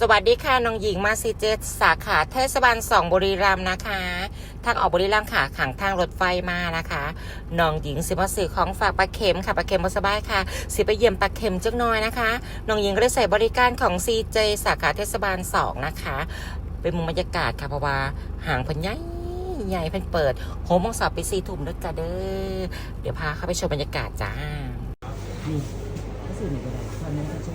สวัสดีค่ะน้องหญิงมาซีเจตสาขาเทศบาลสองบุรีรัมย์นะคะ ทางออกบุรีรัมย์ค่ะขังทางรถไฟมานะคะน้องหญิงสิมาสื่อของฝากปลาเค็มค่ะปลาเค็มสบายค่ะ สิไปเยี่ยมปลาเค็มจักน้อยนะคะน้องหญิงก็ได้ใส่บริการของ CJ สาขาเทศบาลสองนะคะ เป็นมุมบรรยากาศค่ะเพราะว่าห่างพันใหญ่ใหญ่เพิ่นเปิดโฮมมองสอบไปสี่ทุ่มด้วยจ้าเด้อเดี๋ยวพาเข้าไปชมบรรยากาศจ้านี่สื่อหนก็ได้ตอนนั้นก็ชม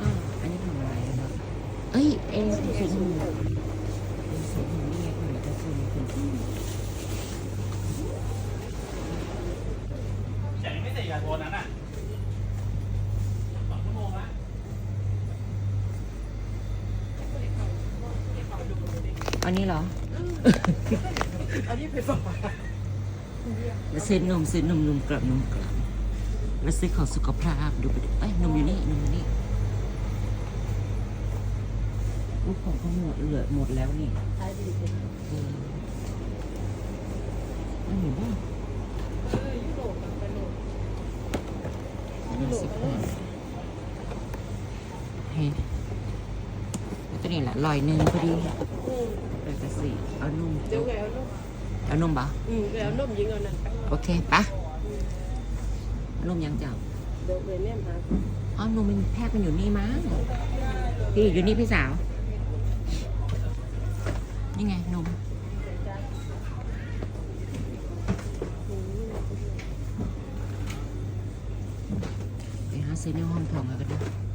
อ่าอันนี้ทำอะไรนะครับ เอ้ยเอ็นเสียงหูเอ็นเสียงหูนี่ไงคุณเดี๋ยวจะชมคุณที่แต่ยังไม่เสร็จยาโทนนั้นอะสองชั่วโมงละอันนี้เหรออันนี้เป็นสองแล้วเส้นนมเส้นนมนมกลับนมกลับแล้วซื้อของสุขภาพดูไปดิเอ้ยนมอยู่นี่นมอยู่นี่ ลูกของเขาหมดเหลือหมดแล้วนี่ขายดีเป็นเอออันนี้บ้างเออยุโรปกับไปโลกยี่สิบห้าเฮ้ยตัวนี้แหละลอยหนึ่งพอดีอืมแปดกับสี่เอานุ่มเดี๋ยวแหวนนมเอานุ่มปะอืมแหวนนมยิงเอานั่นไปโอเคปะเอานุ่มยังเจ้าเดี๋ยวแหวนเนี่ยหาอ๋อนุ่มมันแพทย์มันอยู่นี่มั้งพี่อยู่นี่พี่สาว นี่ไงนมไปหาซื้อในห้องทองกันก็ได้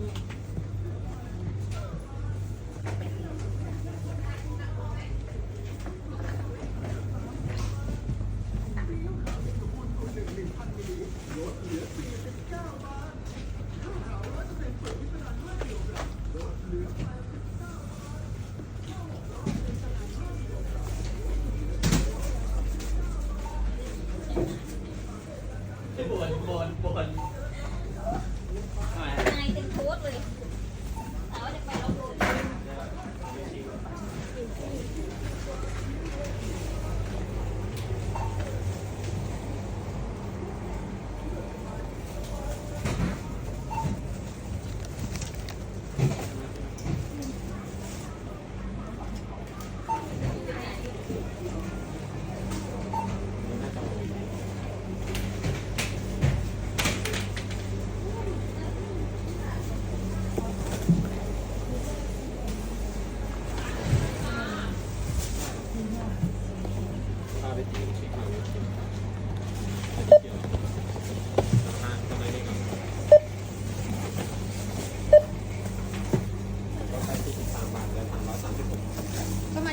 บนบนทำไมนายเป็นโค้ดเลย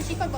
สมาชิกก็เ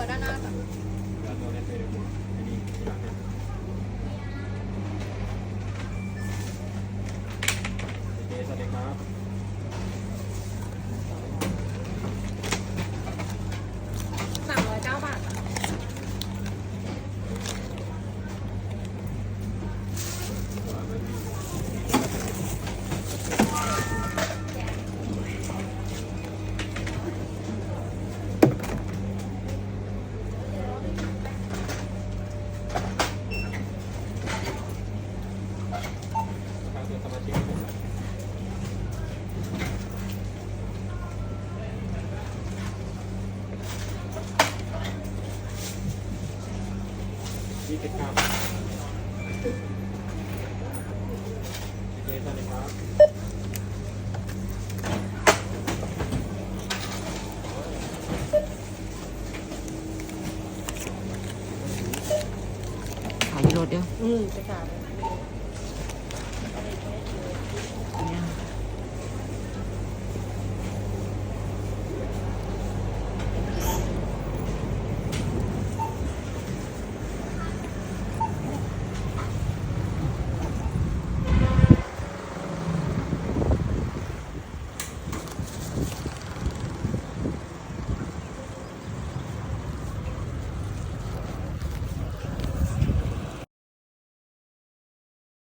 ยี่สิบเก้าเจ๊สวัสดีครับขายรถเดียวอืมไปขาด